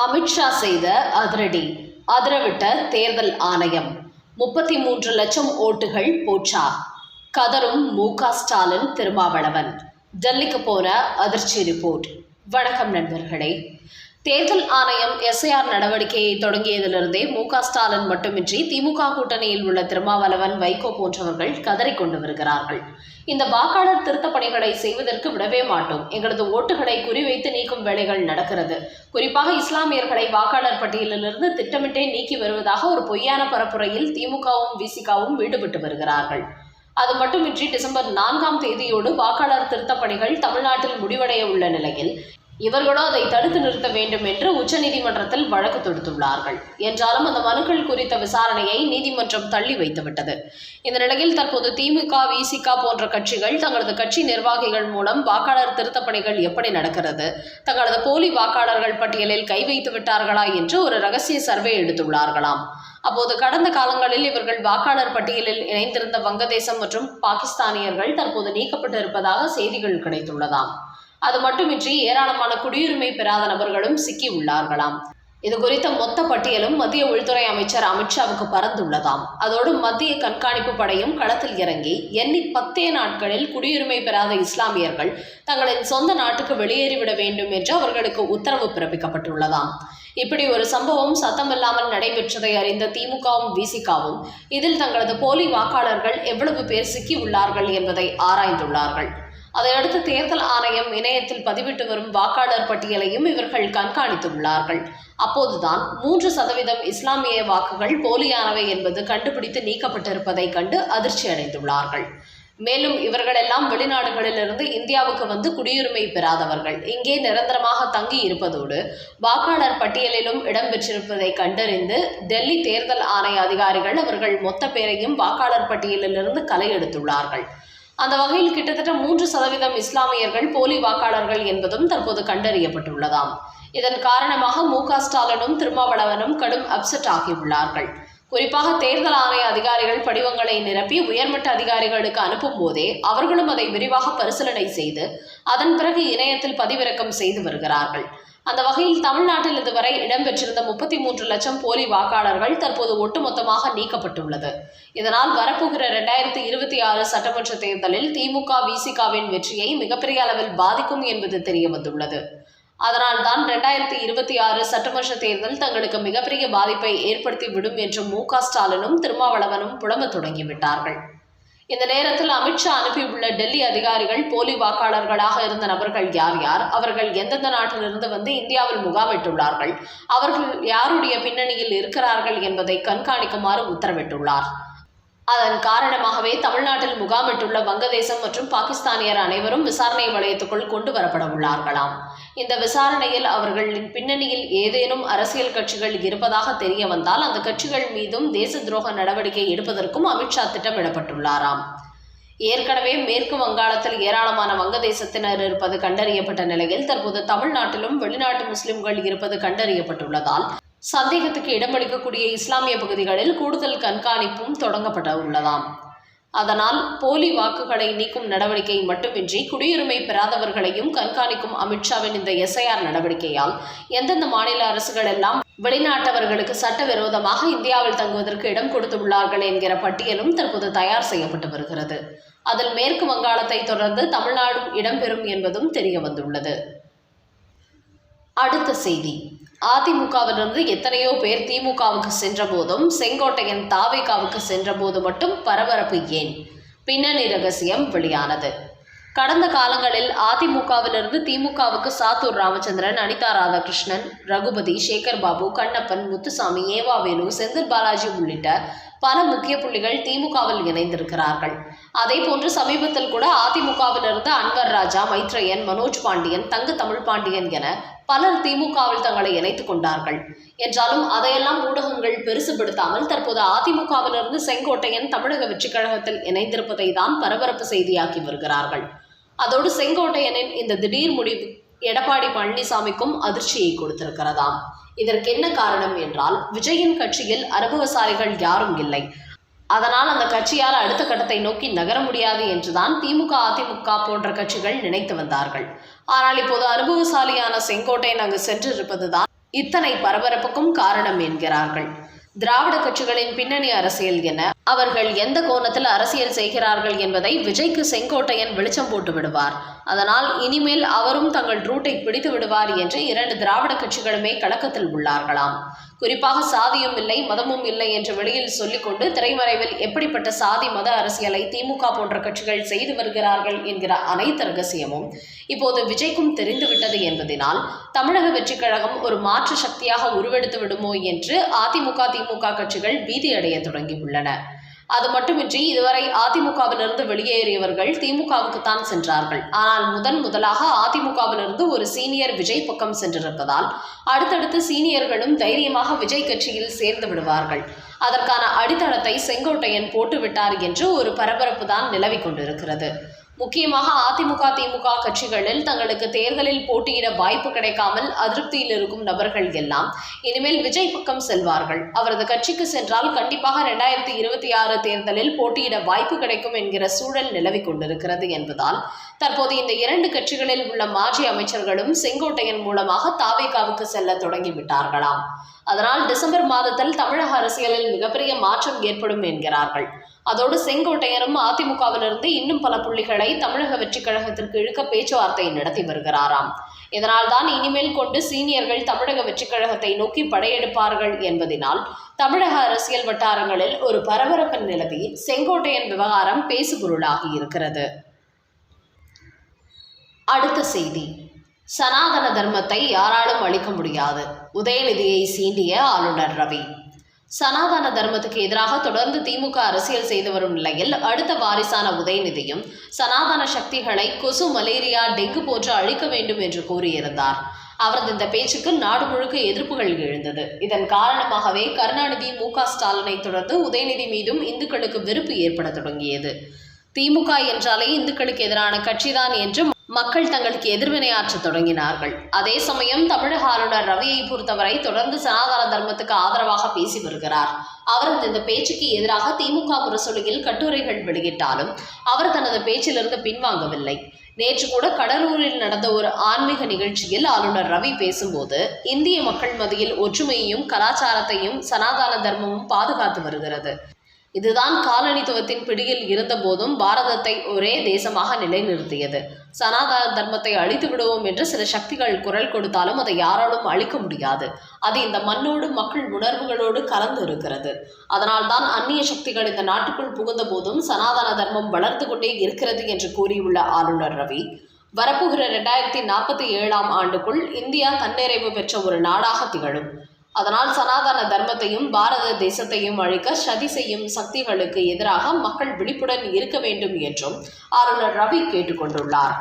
அமித்ஷா செய்த அதிரடி அதிரவிட்ட தேர்தல் ஆணையம். முப்பத்தி மூன்று லட்சம் ஓட்டுகள் போச்சா? கதரும் மு க ஸ்டாலின் திருமாவளவன். டெல்லிக்கு போன அதிர்ச்சி ரிப்போர்ட். வணக்கம் நண்பர்களே. தேர்தல் ஆணையம் எஸ்ஐஆர் நடவடிக்கையை தொடங்கியதிலிருந்தே மு க ஸ்டாலின் மட்டுமின்றி திமுக கூட்டணியில் உள்ள திருமாவளவன் வைகோ போன்றவர்கள் கதறிக் கொண்டு வருகிறார்கள். இந்த வாக்காளர் திருத்தப் பணிகளை செய்வதற்கு விடவே மாட்டோம். எங்களது ஓட்டுகளை குறிவைத்து நீக்கும் வேலைகள் நடக்கிறது. குறிப்பாக இஸ்லாமியர்களை வாக்காளர் பட்டியலிலிருந்து திட்டமிட்டே நீக்கி வருவதாக ஒரு பொய்யான பரப்புரையில் திமுகவும் விசிகாவும் ஈடுபட்டு வருகிறார்கள். அது மட்டுமின்றி டிசம்பர் நான்காம் தேதியோடு வாக்காளர் திருத்தப் பணிகள் தமிழ்நாட்டில் முடிவடைய உள்ள நிலையில் இவர்களோ அதை தடுத்து நிறுத்த வேண்டும் என்று உச்சநீதிமன்றத்தில் வழக்கு தொடுத்துள்ளார்கள். என்றாலும் அந்த மனுக்கள் குறித்த விசாரணையை நீதிமன்றம் தள்ளி வைத்துவிட்டது. இந்த நிலையில் தற்போது திமுக விசிக போன்ற கட்சிகள் தங்களது கட்சி நிர்வாகிகள் மூலம் வாக்காளர் திருத்தப் பணிகள் எப்படி நடக்கிறது தங்களது போலி வாக்காளர்கள் பட்டியலில் கை வைத்து விட்டார்களா என்று ஒரு ரகசிய சர்வே எடுத்துள்ளார்களாம். அப்போது கடந்த காலங்களில் இவர்கள் வாக்காளர் பட்டியலில் இணைந்திருந்த வங்கதேசம் மற்றும் பாகிஸ்தானியர்கள் தற்போது நீக்கப்பட்டு இருப்பதாக செய்திகள் கிடைத்துள்ளதாம். அது மட்டுமின்றி ஏராளமான குடியுரிமை பெறாத நபர்களும் சிக்கி உள்ளார்களாம் இது குறித்த மொத்த பட்டியலும் மத்திய உள்துறை அமைச்சர் அமித்ஷாவுக்கு பறந்துள்ளதாம். அதோடு மத்திய கண்காணிப்பு படையும் களத்தில் இறங்கி எண்ணி பத்தே நாட்களில் குடியுரிமை பெறாத இஸ்லாமியர்கள் தங்களின் சொந்த நாட்டுக்கு வெளியேறிவிட வேண்டும் என்று அவர்களுக்கு உத்தரவு பிறப்பிக்கப்பட்டுள்ளதாம். இப்படி ஒரு சம்பவம் சத்தமில்லாமல் நடைபெற்றதை அறிந்த திமுகவும் விசிகாவும் இதில் தங்களது போலி வாக்காளர்கள் எவ்வளவு பேர் சிக்கி உள்ளார்கள் என்பதை ஆராய்ந்துள்ளார்கள். அதையடுத்து தேர்தல் ஆணையம் இணையத்தில் பதிவிட்டு வரும் வாக்காளர் பட்டியலையும் இவர்கள் கண்காணித்துள்ளார்கள். அப்போதுதான் மூன்று சதவீதம் இஸ்லாமிய வாக்குகள் போலியானவை என்பது கண்டுபிடித்து நீக்கப்பட்டிருப்பதை கண்டு அதிர்ச்சி அடைந்துள்ளார்கள். மேலும் இவர்களெல்லாம் வெளிநாடுகளிலிருந்து இந்தியாவுக்கு வந்து குடியுரிமை பெறாதவர்கள். இங்கே நிரந்தரமாக தங்கி இருப்பதோடு வாக்காளர் பட்டியலிலும் இடம்பெற்றிருப்பதை கண்டறிந்து டெல்லி தேர்தல் ஆணைய அதிகாரிகள் அவர்கள் மொத்த பேரையும் வாக்காளர் பட்டியலிலிருந்து கலை எடுத்துள்ளார்கள் அந்த வகையில் கிட்டத்தட்ட மூன்று சதவீதம் இஸ்லாமியர்கள் போலி வாக்காளர்கள் என்பதும் தற்போது கண்டறியப்பட்டுள்ளதாம். இதன் காரணமாக மு க ஸ்டாலினும் திருமாவளவனும் கடும் அப்செட் ஆகியுள்ளார்கள். குறிப்பாக தேர்தல் ஆணைய அதிகாரிகள் படிவங்களை நிரப்பி உயர்மட்ட அதிகாரிகளுக்கு அனுப்பும் போதே அவர்களும் அதை விரிவாக பரிசீலனை செய்து அதன் பிறகு இணையத்தில் பதிவிறக்கம் செய்து வருகிறார்கள். அந்த வகையில் தமிழ்நாட்டில் இதுவரை இடம்பெற்றிருந்த முப்பத்தி மூன்று லட்சம் போலி வாக்காளர்கள் தற்போது ஒட்டுமொத்தமாக நீக்கப்பட்டுள்ளது. இதனால் வரப்போகிற இரண்டாயிரத்தி இருபத்தி ஆறு சட்டமன்ற தேர்தலில் திமுக விசிகாவின் வெற்றியை மிகப்பெரிய அளவில் பாதிக்கும் என்பது தெரிய வந்துள்ளது அதனால் தான் இரண்டாயிரத்தி இருபத்தி ஆறு சட்டமன்ற தேர்தல் தங்களுக்கு மிகப்பெரிய பாதிப்பை ஏற்படுத்தி விடும் என்று மு க ஸ்டாலினும் திருமாவளவனும் புலம்பத் தொடங்கிவிட்டார்கள். இந்த நேரத்தில் அமித்ஷா அனுப்பியுள்ள டெல்லி அதிகாரிகள் போலி வாக்காளர்களாக இருந்த நபர்கள் யார் யார்? அவர்கள் எந்தெந்த நாட்டிலிருந்து வந்து இந்தியாவில் முகாமிட்டுள்ளார்கள்? அவர்கள் யாருடைய பின்னணியில் இருக்கிறார்கள் என்பதை கண்காணிக்குமாறு உத்தரவிட்டுள்ளார். அதன் காரணமாகவே தமிழ்நாட்டில் முகாமிட்டுள்ள வங்கதேசம் மற்றும் பாகிஸ்தானியர் அனைவரும் விசாரணை வளையத்துக்குள் கொண்டு வரப்பட உள்ளார்களாம் இந்த விசாரணையில் அவர்களின் பின்னணியில் ஏதேனும் அரசியல் கட்சிகள் இருப்பதாக தெரிய வந்தால் அந்த கட்சிகள் மீதும் தேச துரோக நடவடிக்கை எடுப்பதற்கும் அமித்ஷா திட்டமிடப்பட்டுள்ளாராம். ஏற்கனவே மேற்கு வங்காளத்தில் ஏராளமான வங்கதேசத்தினர் இருப்பது கண்டறியப்பட்ட நிலையில் தற்போது தமிழ்நாட்டிலும் வெளிநாட்டு முஸ்லிம்கள் இருப்பது கண்டறியப்பட்டுள்ளதால் சந்தேகத்துக்கு இடமளிக்கக்கூடிய இஸ்லாமிய பகுதிகளில் கூடுதல் கண்காணிப்பும் தொடங்கப்பட உள்ளதாம் அதனால் போலி வாக்குகளை நீக்கும் நடவடிக்கை மட்டுமின்றி குடியுரிமை பெறாதவர்களையும் கண்காணிக்கும் அமித்ஷாவின் இந்த எஸ்ஐஆர் நடவடிக்கையால் எந்தெந்த மாநில அரசுகள் எல்லாம் வெளிநாட்டவர்களுக்கு சட்டவிரோதமாக இந்தியாவில் தங்குவதற்கு இடம் கொடுத்துள்ளார்கள் என்கிற பட்டியலும் தற்போது தயார் செய்யப்பட்டு வருகிறது. அதில் மேற்கு வங்காளத்தை தொடர்ந்து தமிழ்நாடும் இடம்பெறும் என்பதும் தெரிய வந்துள்ளது. அடுத்த செய்தி. அதிமுகவிலிருந்து எத்தனையோ பேர் திமுகவுக்கு சென்ற போதும் செங்கோட்டையன் தாவேகாவுக்கு சென்ற போது மட்டும் பரபரப்பு ஏன்? பின்னணி ரகசியம் வெளியானது. கடந்த காலங்களில் அதிமுகவிலிருந்து திமுகவுக்கு சாத்தூர் ராமச்சந்திரன் அனிதா ராதாகிருஷ்ணன் ரகுபதி சேகர் பாபு கண்ணப்பன் முத்துசாமி ஏவாவேலு செந்தில் பாலாஜி உள்ளிட்ட பல முக்கிய புள்ளிகள் திமுகவில் இணைந்திருக்கிறார்கள். அதே போன்று சமீபத்தில் கூட அதிமுகவிலிருந்து அன்வர் ராஜா மைத்ரேயன் மனோஜ் பாண்டியன் தங்க தமிழ் பாண்டியன் என பலர் திமுகவில் தங்களை இணைத்துக் கொண்டார்கள். என்றாலும் அதையெல்லாம் ஊடகங்கள் பெருசுபடுத்தாமல் தற்போது அதிமுகவிலிருந்து செங்கோட்டையன் தமிழக வெற்றிக் கழகத்தில் இணைந்திருப்பதை தான் பரபரப்பு செய்தியாக்கி வருகிறார்கள். அதோடு செங்கோட்டையனின் இந்த திடீர் முடிவு எடப்பாடி பழனிசாமிக்கும் அதிர்ச்சியை கொடுத்திருக்கிறதாம். இதற்கு என்ன காரணம் என்றால் விஜயின் கட்சியில் அனுபவசாலிகள் யாரும் இல்லை. அதனால் அந்த கட்சியால் அடுத்த கட்டத்தை நோக்கி நகர முடியாது என்றுதான் திமுக அதிமுக போன்ற கட்சிகள் நினைத்து வந்தார்கள். ஆனால் இப்போது அனுபவசாலியான செங்கோட்டையன் அங்கு சென்றிருப்பதுதான் இத்தனை பரபரப்புக்கும் காரணம் என்கிறார்கள். திராவிட கட்சிகளின் பின்னணி அரசியல் என அவர்கள் எந்த கோணத்தில் அரசியல் செய்கிறார்கள் என்பதை விஜய்க்கு செங்கோட்டையன் வெளிச்சம் போட்டு விடுவார். அதனால் இனிமேல் அவரும் தங்கள் ரூட்டை பிடித்து விடுவார் என்று இரண்டு திராவிட கட்சிகளுமே கலக்கத்தில் உள்ளார்களாம். குறிப்பாக சாதியும் இல்லை மதமும் இல்லை என்று வெளியில் சொல்லிக்கொண்டு திரைமறைவில் எப்படிப்பட்ட சாதி மத அரசியலை திமுக போன்ற கட்சிகள் செய்து வருகிறார்கள் என்கிற அனைத்து ரகசியமும் இப்போது விஜய்க்கும் தெரிந்துவிட்டது என்பதினால் தமிழக வெற்றிக் கழகம் ஒரு மாற்று சக்தியாக உருவெடுத்து விடுமோ என்று அதிமுக திமுக கட்சிகள் பீதியடைய தொடங்கியுள்ளன. அது மட்டுமின்றி இதுவரை அதிமுகவிலிருந்து வெளியேறியவர்கள் திமுகவுக்கு தான் சென்றார்கள். ஆனால் முதன் முதலாக அதிமுகவிலிருந்து ஒரு சீனியர் விஜய் பக்கம் சென்றிருப்பதால் அடுத்தடுத்து சீனியர்களும் தைரியமாக விஜய் கட்சியில் சேர்ந்து விடுவார்கள். அதற்கான அடித்தளத்தை செங்கோட்டையன் போட்டுவிட்டார் என்று ஒரு பரபரப்பு தான் நிலவிக் கொண்டிருக்கிறது. முக்கியமாக அதிமுக திமுக கட்சிகளில் தங்களுக்கு தேர்தலில் போட்டியிட வாய்ப்பு கிடைக்காமல் அதிருப்தியில் இருக்கும் நபர்கள் எல்லாம் இனிமேல் விஜய் பக்கம் செல்வார்கள். அவரது கட்சிக்கு சென்றால் கண்டிப்பாக இரண்டாயிரத்தி இருபத்தி ஆறு தேர்தலில் போட்டியிட வாய்ப்பு கிடைக்கும் என்கிற சூழல் நிலவிக் கொண்டிருக்கிறது என்பதால் தற்போது இந்த இரண்டு கட்சிகளில் உள்ள மாஜி அமைச்சர்களும் செங்கோட்டையன் மூலமாக தாவேகாவுக்கு செல்ல தொடங்கிவிட்டார்களாம். அதனால் டிசம்பர் மாதத்தில் தமிழக அரசியலில் மிகப்பெரிய மாற்றம் ஏற்படும் என்கிறார்கள். அதோடு செங்கோட்டையனும் அதிமுகவிலிருந்து இன்னும் பல புள்ளிகளை தமிழக வெற்றிக் கழகத்திற்கு இழுக்க பேச்சுவார்த்தை நடத்தி வருகிறாராம். இதனால் தான் இனிமேல் கொண்டு சீனியர்கள் தமிழக வெற்றிக் கழகத்தை நோக்கி படையெடுப்பார்கள் என்பதினால் தமிழக அரசியல் வட்டாரங்களில் ஒரு பரபரப்பு நிலவி செங்கோட்டையன் விவகாரம் பேசுபொருளாகி இருக்கிறது. அடுத்த செய்தி. சனாதன தர்மத்தை யாராலும் அழிக்க முடியாது. உதயநிதியை சீண்டிய ஆளுநர் ரவி. சனாதன தர்மத்துக்கு எதிராக தொடர்ந்து திமுக அரசியல் செய்து வரும் நிலையில் அடுத்த வாரிசான உதயநிதியும் சனாதன சக்திகளை கொசு மலேரியா டெங்கு போன்று அழிக்க வேண்டும் என்று கூறியிருந்தார். அவரது இந்த பேச்சுக்கு நாடு முழுக்க எதிர்ப்புகள் எழுந்தது. இதன் காரணமாகவே கருணாநிதி மு. க. ஸ்டாலினை தொடர்ந்து உதயநிதி மீதும் இந்துக்களுக்கு வெறுப்பு ஏற்பட தொடங்கியது. திமுக என்றாலே இந்துக்களுக்கு எதிரான கட்சிதான் என்று மக்கள் தங்களுக்கு எதிர்வினையாற்ற தொடங்கினார்கள். அதே சமயம் தமிழக ஆளுநர் ரவியை பொறுத்தவரை தொடர்ந்து சனாதன தர்மத்துக்கு ஆதரவாக பேசி வருகிறார். அவரது இந்த பேச்சுக்கு எதிராக திமுக முரசொலியில் கட்டுரைகள் வெளியிட்டாலும் அவர் தனது பேச்சிலிருந்து பின்வாங்கவில்லை. நேற்று கூட கடலூரில் நடந்த ஒரு ஆன்மீக நிகழ்ச்சியில் ஆளுநர் ரவி பேசும்போது இந்திய மக்கள் மத்தியில் ஒற்றுமையையும் கலாச்சாரத்தையும் சனாதன தர்மமும் பாதுகாத்து வருகிறது. இதுதான் காலனித்துவத்தின் பிடியில் இருந்தபோதும் பாரதத்தை ஒரே தேசமாக நிலைநிறுத்தியது. சனாதன தர்மத்தை அழித்து விடுவோம் என்று சில சக்திகள் குரல் கொடுத்தாலும் அதை யாராலும் அழிக்க முடியாது. அது இந்த மண்ணோடு மக்கள் உணர்வுகளோடு கலந்து இருக்கிறது. அதனால் தான் அந்நிய சக்திகள் இந்த நாட்டுக்குள் புகுந்த போதும் சனாதன தர்மம் வளர்ந்து கொண்டே இருக்கிறது என்று கூறியுள்ள ஆளுநர் ரவி வரப்புகிற ரெண்டாயிரத்தி நாற்பத்தி ஏழாம் ஆண்டுக்குள் இந்தியா தன்னிறைவு பெற்ற ஒரு நாடாக திகழும். அதனால் சனாதன தர்மத்தையும் பாரத தேசத்தையும் அழிக்க சதி செய்யும் சக்திகளுக்கு எதிராக மக்கள் விழிப்புடன் இருக்க வேண்டும் என்றும் ஆளுநர் ரவி கேட்டுக்கொண்டுள்ளார்.